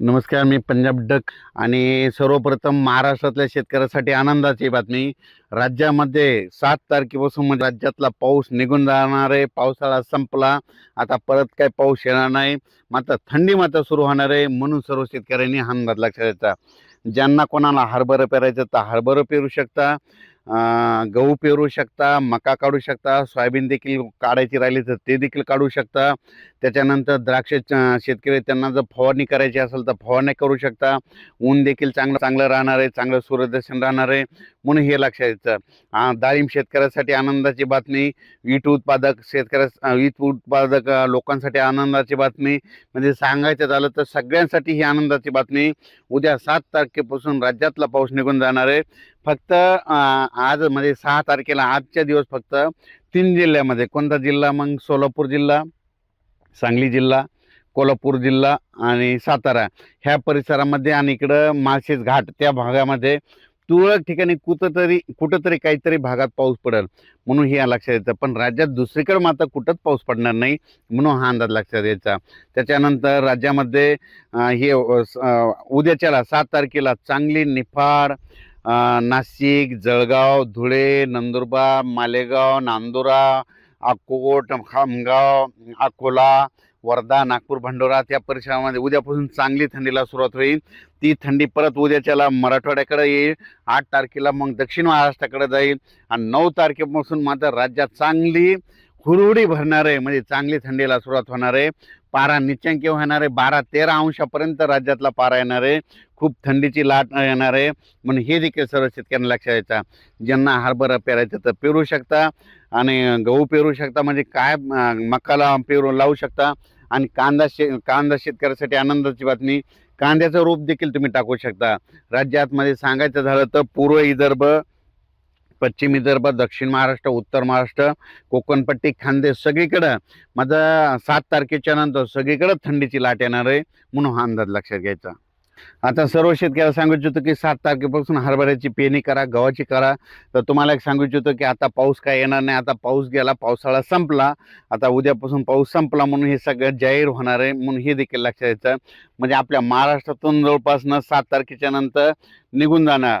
नमस्कार मी पंजाब डक आणि सर्वप्रथम महाराष्ट्रातल्या शेतकऱ्यासाठी आनंदाची बातमी. राज्यामध्ये सात तारखेपासून म्हणजे राज्यातला पाऊस निघून जाणार आहे पावसाळा संपला. आता परत काय पाऊस येणार नाही मात्र थंडी मात्र सुरू होणार आहे म्हणून सर्व शेतकऱ्यांनी हा अंदाज लक्षात द्यायचा. ज्यांना कोणाला हरभरं पेरायचं तर हरभरं पेरू शकता. गहू पेरू शकता मका काढू शकता सोयाबीन देखील काढायची राहिली तर ते देखील काढू शकता. त्याच्यानंतर द्राक्ष शेतकरी त्यांना जर फवारणी करायची असेल तर फवारणी करू शकता. ऊन देखील चांगलं चांगलं राहणार आहे चांगलं सूर्यदर्शन राहणार आहे. म्हणून हे लक्षात येतं. डाळिंब शेतकऱ्यासाठी आनंदाची बातमी वीट उत्पादक शेतकऱ्या वीट उत्पादक लोकांसाठी आनंदाची बातमी म्हणजे सांगायचं झालं तर सगळ्यांसाठी ही आनंदाची बातमी. उद्या सात तारखेपासून राज्यातला पाऊस निघून जाणार आहे. फक्त आज म्हणजे सहा तारखेला आजच्या दिवस फक्त तीन जिल्ह्यामध्ये कोणता जिल्हा? मग सोलापूर जिल्हा सांगली जिल्हा कोल्हापूर जिल्हा आणि सातारा. ह्या परिसरामध्ये आणि इकडं माळशेज घाट त्या भागामध्ये तुरळक ठिकाणी कुठंतरी कुठंतरी काहीतरी भागात पाऊस पडेल. म्हणून हे लक्षात येतं. पण राज्यात दुसरीकडे मात्र कुठंच पाऊस पडणार नाही म्हणून हा अंदाज लक्षात यायचा. त्याच्यानंतर राज्यामध्ये हे स- उद्याच्याला सात तारखेला चांगली निफाड नाशिक जळगाव धुळे नंदुरबार मालेगाव नांदुरा अकोट खामगाव अकोला वर्धा नागपूर भंडोरा त्या परिसरामध्ये उद्यापासून चांगली थंडीला सुरुवात होईल. ती थंडी परत उद्याच्याला मराठवाड्याकडे येईल. आठ तारखेला मग दक्षिण महाराष्ट्राकडे जाईल. आणि नऊ तारखेपासून मात्र राज्यात चांगली हुरहुडी भरणार आहे. म्हणजे चांगली थंडीला सुरुवात होणार आहे. पारा निच्चंकी होणार आहे. बारा तेरा अंशापर्यंत राज्यातला पारा येणार आहे. खूप थंडीची लाट येणार आहे. म्हणून हे देखील सर्व शेतकऱ्यांना लक्षात यायचा ज्यांना हरभरा पेरायचं तर पेरू शकता. आणि गहू पेरू शकता म्हणजे काय मक्काला मकाला पेरू लावू शकता. आणि कांदा शे कांदा शेतकऱ्यासाठी आनंदाची बातमी. कांद्याचं रोप देखील तुम्ही टाकू शकता. राज्यातमध्ये सांगायचं झालं तर पूर्व विदर्भ पश्चिम विदर्भ दक्षिण महाराष्ट्र उत्तर महाराष्ट्र कोकणपट्टी खानदेश सगळीकडं. माझा सात तारखेच्या नंतर सगळीकडं थंडीची लाट येणार आहे म्हणून हा अंदाज लक्षात घ्यायचा. आता सर्व शेतकऱ्याला सांगू इच्छितो की सात तारखेपासून हरभऱ्याची पेरणी करा गव्हाची करा. तर तुम्हाला एक सांगू इच्छितो की आता पाऊस काय येणार नाही. आता पाऊस गेला पावसाळा संपला. आता उद्यापासून पाऊस संपला म्हणून हे सगळं जाहीर होणार आहे म्हणून हे देखील लक्षात येतं. म्हणजे आपल्या महाराष्ट्रातून जवळपास न सात तारखेच्या नंतर निघून जाणार.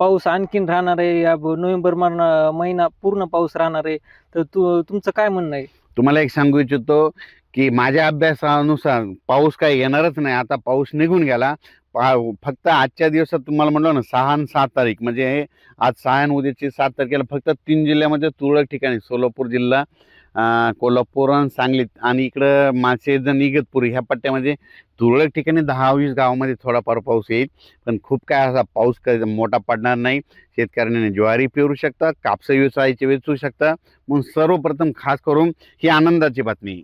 पाऊस आणखीन राहणार आहे या ब- नोव्हेंबर महिना महिना पूर्ण पाऊस राहणार आहे. तर तू तुमचं काय म्हणणं आहे? तुम्हाला एक सांगू इच्छितो की माझ्या अभ्यासानुसार पाऊस काही येणारच नाही. आता पाऊस निघून गेला. पा फक्त आजच्या दिवसात तुम्हाला म्हणलो ना सहा आणि सात तारीख. म्हणजे आज सहा आणि उद्याची सात तारखेला फक्त तीन जिल्ह्यामध्ये तुरळक ठिकाणी सोलापूर जिल्हा कोल्हापूर आणि सांगलीत. आणि इकडं माळशेज आणि इगतपुरी ह्या पट्ट्यामध्ये तुरळक ठिकाणी दहा वीस गावामध्ये थोडाफार पाऊस येईल. पण खूप काय असा पाऊस काही मोठा पडणार नाही. शेतकऱ्यांनी ज्वारी पेरू शकता कापसा व्यवसायाचे वेचू शकता. म्हणून सर्वप्रथम खास करून ही आनंदाची बातमी.